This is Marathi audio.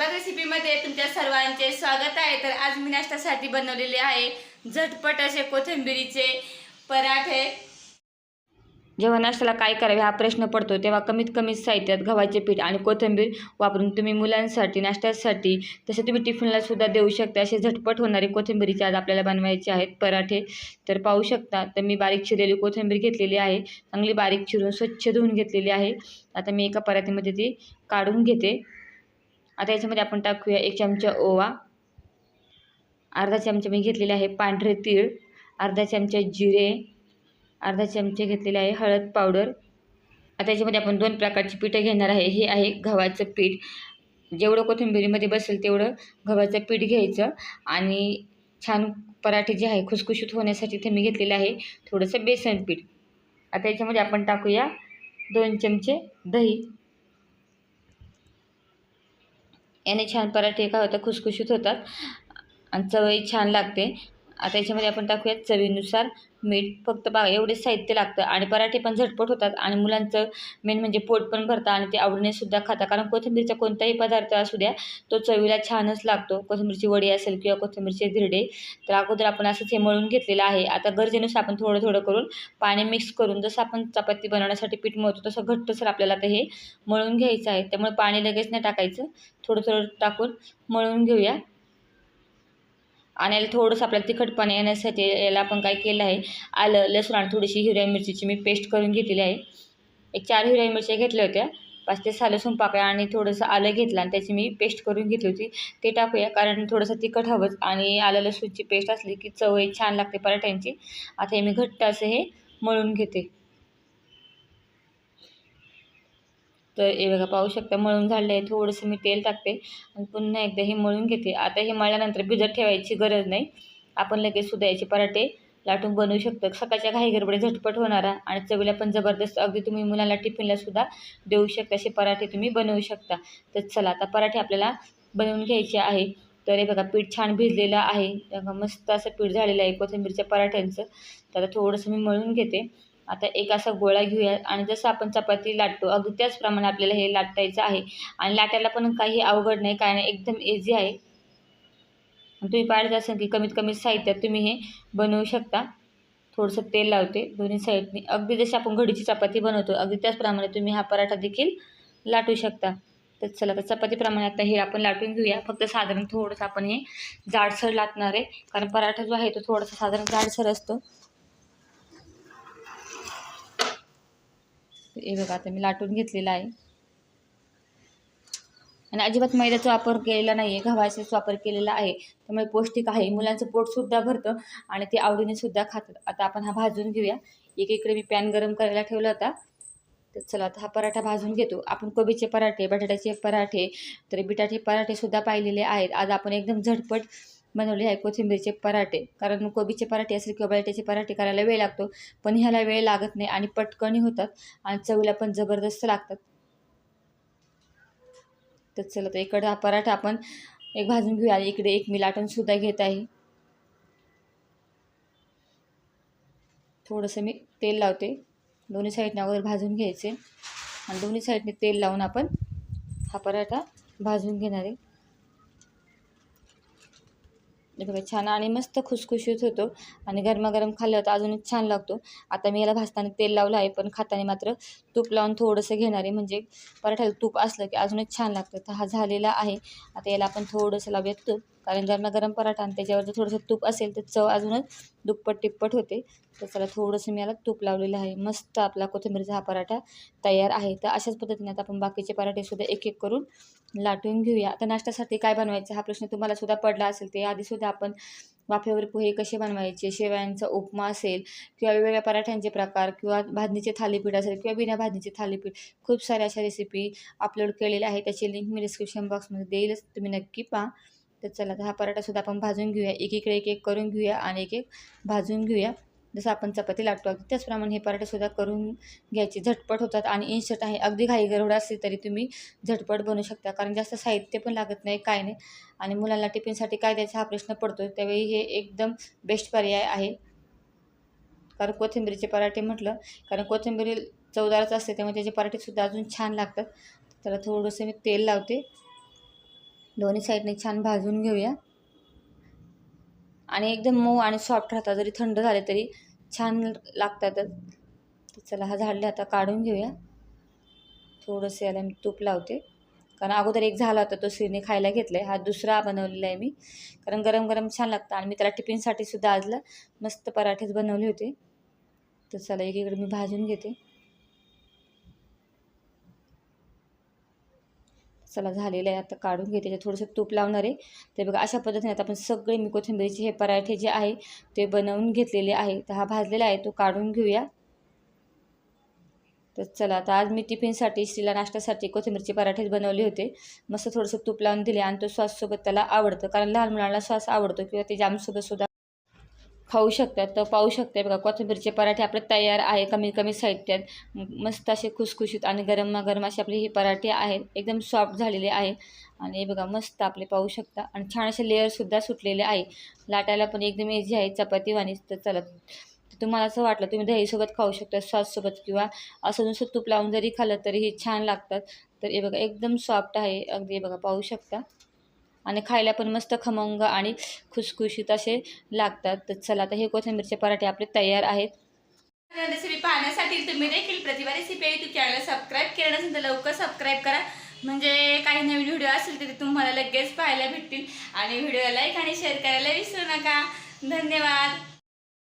प्रतिभा रेसिपीमध्ये तुमच्या सर्वांचे स्वागत आहे. तर आज मी नाश्त्यासाठी बनवलेले आहे झटपट असे कोथिंबिरीचे पराठे. जेव्हा नाश्त्याला काय करावे हा प्रश्न पडतो तेव्हा कमीत कमी साहित्यात गव्हाचे पीठ आणि कोथिंबीर वापरून तुम्ही मुलांसाठी नाश्त्यासाठी तसे तुम्ही टिफिनला सुद्धा देऊ शकता. असे झटपट होणारे कोथिंबीरीचे आज आपल्याला बनवायचे आहेत पराठे. तर पाहू शकता तर मी बारीक चिरलेली कोथिंबीर घेतलेली आहे. चांगली बारीक चिरून स्वच्छ धुवून घेतलेली आहे. आता मी एका पराठीमध्ये ती काढून घेते. आता याच्यामध्ये आपण टाकूया एक चमचा ओवा. अर्धा चमचा मी घेतलेले आहे पांढरे तीळ. अर्धा चमचा जिरे. अर्धा चमचे घेतलेले आहे हळद पावडर. आता याच्यामध्ये आपण दोन प्रकारची पिठं घेणार आहे. हे आहे गव्हाचं पीठ. जेवढं कोथिंबिरीमध्ये बसेल तेवढं गव्हाचं पीठ घ्यायचं आणि छान पराठे जे आहे खुसखुशीत होण्यासाठी इथे मी घेतलेलं आहे थोडंसं बेसन पीठ. आता याच्यामध्ये आपण टाकूया दोन चमचे दही. याने छान पराठे काय होतात? खुसखुशीत होतात. आणि चवही छान लागते. आता याच्यामध्ये आपण टाकूया चवीनुसार मीठ. फक्त बघा एवढेच साहित्य लागतं आणि पराठे पण झटपट होतात आणि मुलांचं मेन म्हणजे पोट पण भरतं आणि ते आवडीने सुद्धा खाता कारण कोथिंबीरचा कोणताही पदार्थ असू द्या तो चवीला छानच लागतो. कोथिंबीरची वडी असेल किंवा कोथिंबीरचे धिरडे तर अगोदर आपण असंच हे मळून घेतलेलं आहे. आता गरजेनुसार आपण थोडं थोडं करून पाणी मिक्स करून जसं आपण चपाती बनवण्यासाठी पीठ मळतो तसं घट्टसर आपल्याला आता हे मळून घ्यायचं आहे. त्यामुळे पाणी लगेच नाही टाकायचं. थोडं थोडं टाकून मळून घेऊया. आणि याला थोडंसं आपल्याला तिखटपणा येण्यासाठी याला आपण काय केलं आहे आलं लसूण आणि थोडीशी हिरव्या मिरचीची मी पेस्ट करून घेतलेली आहे. एक चार हिरव्या मिरच्या घेतल्या होत्या पाच ते सहा लसूण पाकळ्या आणि थोडंसं आलं घेतलं आणि त्याची मी पेस्ट करून घेतली होती. ते टाकूया कारण थोडंसं तिखट हवंच आणि आलं लसूणची पेस्ट असली की चव छान लागते पराठ्यांची. आता हे मी घट्ट असं हे मळून घेते. तर हे बघा पाहू शकता मळून झालं आहे थोडंसं मी तेल टाकते आणि पुन्हा एकदा हे मळून घेते. आता हे मळल्यानंतर भिजत ठेवायची गरज नाही. आपण लगेच सुद्धायचे पराठे लाटून बनवू शकतो. सकाळच्या घाई गडबडे झटपट होणारा आणि चवीला पण जबरदस्त. अगदी तुम्ही मुलाला टिफिनला सुद्धा देऊ शकता असे पराठे तुम्ही बनवू शकता. तर चला आता पराठे आपल्याला बनवून घ्यायचे आहे. तर हे बघा पीठ छान भिजलेलं आहे. बघा मस्त असं पीठ झालेलं आहे कोथिंबीरच्या पराठ्यांचं. तर आता थोडंसं मी मळून घेते. आता एक असा गोळा घेऊया. आणि जसं आपण चपाती लाटतो अगदी त्याचप्रमाणे आपल्याला हे लाटायचं आहे. आणि लाटायला पण काही अवघड नाही काय नाही एकदम इझी आहे. तुम्ही पाहिजे असेल की कमीत कमी साहित्यात तुम्ही हे बनवू शकता. थोडंसं तेल लावते दोन्ही साईडने अगदी जशी आपण घडीची चपाती बनवतो अगदी त्याचप्रमाणे तुम्ही हा पराठा देखील लाटू शकता. तर चला तर चपातीप्रमाणे आता हे आपण लाटून घेऊया. फक्त साधारण थोडंसं आपण हे जाडसर लाटणार आहे. कारण पराठा जो आहे तो थोडासा साधारण जाडसर असतो. हे बघा आता मी लाटून घेतलेला आहे. आणि अजिबात मैद्याचा वापर केलेला नाही आहे गव्हाचाच वापर केलेला आहे. त्यामुळे पौष्टिक आहे. मुलांचं पोटसुद्धा भरतं आणि ते आवडीने सुद्धा खातात. आता आपण हा भाजून घेऊया. एकीकडे मी पॅन गरम करायला ठेवला होता. तर चला आता हा पराठा भाजून घेतो. आपण कोबीचे पराठे बटाट्याचे पराठे तर बिटाचे पराठेसुद्धा पाहिलेले आहेत. आज आपण एकदम झटपट बनवले आहे कोथिंबीरचे पराठे. कारण कोबीचे पराठे असेल किंवा बटाट्याचे पराठे करायला वेळ लागतो पण ह्याला वेळ लागत नाही आणि पटकनही होतात आणि चवीला पण जबरदस्त लागतात. तर चला तर इकडं हा पराठा आपण एक भाजून घेऊया. आणि इकडे एक मी लाटणसुद्धा घेत आहे. थोडंसं मी तेल लावते. दोन्ही साईडने अगोदर भाजून घ्यायचे. आणि दोन्ही साईडने तेल लावून आपण हा पराठा भाजून घेणार आहे. बघा छान आणि मस्त खुसखुशीत होतो. आणि गरमागरम खाल्लं तर अजूनच छान लागतो. आता मी याला भाजताना तेल लावलं आहे पण खाताना मात्र तूप लावून थोडंसं घेणार आहे. म्हणजे पराठ्याला तूप असलं की अजूनच छान लागतं. तर हा झालेला आहे. आता याला आपण थोडंसं लावूयात तूप. कारण गरमागरम पराठा आणि त्याच्यावर जर थोडंसं तूप असेल तर चव अजूनच दुप्पट तिप्पट होते. तर त्याला थोडंसं मी याला तूप लावलेलं आहे. मस्त आपला कोथिंबीरचा हा पराठा तयार आहे. तर अशाच पद्धतीने आता आपण बाकीचे पराठेसुद्धा एक एक करून लाटून घेऊया. आता नाश्त्यासाठी काय बनवायचं हा प्रश्न तुम्हाला सुद्धा पडला असेल. ते आधीसुद्धा आपण वाफेवर पोहे कसे बनवायचे शेवयांचा उपमा असेल किंवा वेगवेगळ्या पराठ्यांचे प्रकार किंवा भाजणीचे थालीपीठ असेल किंवा बिना भाजणीचे थालीपीठ खूप साऱ्या अशा रेसिपी अपलोड केलेल्या आहेत. त्याची लिंक मी डिस्क्रिप्शन बॉक्समध्ये देईलच. तुम्ही नक्की पहा. तर चला तर हा पराठासुद्धा आपण भाजून घेऊया. एकीकडे एक एक करून घेऊया आणि एक एक भाजून घेऊया. जसं आपण चपाती लाटतो अगदी त्याचप्रमाणे हे पराठेसुद्धा करून घ्यायचे. झटपट होतात आणि इन्स्टंट आहे. अगदी घाई गरवड असली तरी तुम्ही झटपट बनवू शकता. कारण जास्त साहित्य पण लागत नाही काय नाही. आणि मुलांना टिफिनसाठी काय द्यायचा हा प्रश्न पडतो त्यावेळी हे एकदम बेस्ट पर्याय आहे. कारण कोथिंबीरीचे पराठे म्हटलं कारण कोथिंबीर चवदारच असते त्यामुळे त्याचे पराठेसुद्धा अजून छान लागतात. त्याला थोडंसं मी तेल लावते. दोन्ही साईडने छान भाजून घेऊया. आणि एकदम मऊ आणि सॉफ्ट राहतात जरी थंड झाले तरी छान लागतातच तर चला हा झाडले आता काढून घेऊया. थोडंसं याला मी तूप लावते. कारण अगोदर एक झाला होता तो श्रीने खायला घेतला आहे हा दुसरा बनवलेला आहे मी. कारण गरम गरम छान लागतं. आणि मी त्याला टिफिनसाठी सुद्धा आजला मस्त पराठेच बनवले होते. तर चला एकीकडे मी भाजून घेते. चला झालेलं आहे आता काढून घेते त्याच्यात थोडंसं तूप लावणार आहे. ते बघा अशा पद्धतीने आता आपण सगळे मी कोथिंबीरीचे हे पराठे जे आहे ते बनवून घेतलेले आहे. तर हा भाजलेला आहे तो काढून घेऊया. तर चला आता आज मी टिफिनसाठी स्त्रीला नाश्त्यासाठी कोथिंबीरचे पराठेच बनवले होते. मस्त थोडंसं तूप लावून दिले आणि तो सॉससोबत त्याला आवडतं. कारण लहान मुलांना सॉस आवडतो किंवा ते जामसोबत सुद्धा खाऊ शकतात तर पाहू शकतात बघा. कोथिंबीरचे पराठे आपले तयार आहे कमी कमी साहित्यात. मस्त असे खुसखुशीत आणि गरमागरम असे आपले हे पराठे आहेत. एकदम सॉफ्ट झालेले आहे आणि हे बघा मस्त आपले पाहू शकता. आणि छान असे लेअरसुद्धा सुटलेले आहे. लाटायला पण एकदम इझी आहे. चपातीवाणीच तर चला. तर तुम्हाला असं वाटलं तुम्ही दहीसोबत खाऊ शकता सॉससोबत किंवा असं नुसतं तूप लावून जरी खाल्लं तरी हे छान लागतात. तर हे बघा एकदम सॉफ्ट आहे. अगदी हे बघा पाहू शकता. आणि खायला पण मस्त खमंग आणि खुसखुशीत असे लागतात. तर चला आता हे कोथिंबीरचे पराठे आपले तयार आहेत. रेसिपी पाहण्यासाठी तुम्ही देखील Pratibha recipe YouTube channel subscribe केलं नसेल तर लवकर सबस्क्राईब करा. म्हणजे काही नवीन व्हिडिओ असेल तर ते तुम्हाला लगेच पाहायला भेटतील. आणि व्हिडिओ लाईक आणि शेअर करायला विसरू नका. धन्यवाद.